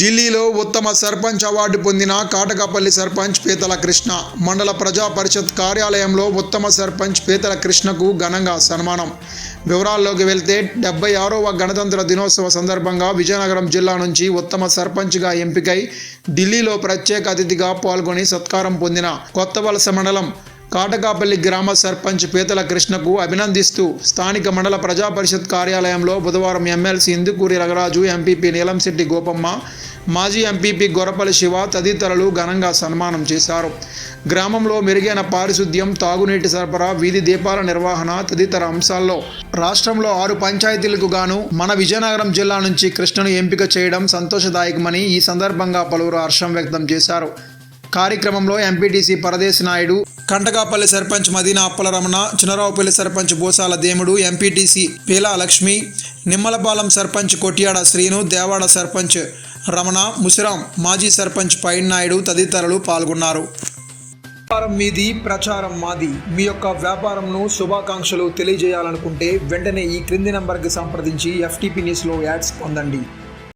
ఢిల్లీలో ఉత్తమ సర్పంచ్ అవార్డు పొందిన కాటకాపల్లి సర్పంచ్ పీతల కృష్ణ. మండల ప్రజా పరిషత్ కార్యాలయంలో ఉత్తమ సర్పంచ్ పీతల కృష్ణకు ఘనంగా సన్మానం. వివరాల్లోకి వెళ్తే డెబ్బై ఆరవ గణతంత్ర దినోత్సవ సందర్భంగా విజయనగరం జిల్లా నుంచి ఉత్తమ సర్పంచ్గా ఎంపికై ఢిల్లీలో ప్రత్యేక అతిథిగా పాల్గొని సత్కారం పొందిన కొత్తవలస మండలం కాటకాపల్లి గ్రామ సర్పంచ్ పీతల కృష్ణకు అభినందిస్తూ స్థానిక మండల ప్రజా పరిషత్ కార్యాలయంలో బుధవారం ఎమ్మెల్సీ ఇందుకూరి రగరాజు ఎంపీపీ నీలంశెట్టి గోపమ్మ మాజీ ఎంపీపీ గొరపల్లి శివ తదితరులు ఘనంగా సన్మానం చేశారు. గ్రామంలో మెరుగైన పారిశుద్ధ్యం తాగునీటి సరఫరా వీధి దీపాల నిర్వహణ తదితర అంశాల్లో రాష్ట్రంలో ఆరు పంచాయతీలకు గాను మన విజయనగరం జిల్లా నుంచి కృష్ణను ఎంపిక చేయడం సంతోషదాయకమని ఈ సందర్భంగా పలువురు హర్షం వ్యక్తం చేశారు. కార్యక్రమంలో ఎంపీటీసీ పరదేశ్ నాయుడు కంటకాపల్లి సర్పంచ్ మదీనా అప్పలరమణ చినరావుపల్లి సర్పంచ్ బోసాల దేముడు ఎంపీటీసీ పీలా లక్ష్మి నిమ్మలపాలెం సర్పంచ్ కొట్యాడ శ్రీను దేవాడ సర్పంచ్ రమణ ముసిరాం మాజీ సర్పంచ్ పైన్ నాయుడు తదితరులు పాల్గొన్నారు. వ్యాపారం మీది ప్రచారం మాది. మీ యొక్క వ్యాపారంను శుభాకాంక్షలు తెలియజేయాలనుకుంటే వెంటనే ఈ క్రింది నంబర్కి సంప్రదించి ఎఫ్టీపీ న్యూస్లో యాడ్స్ పొందండి.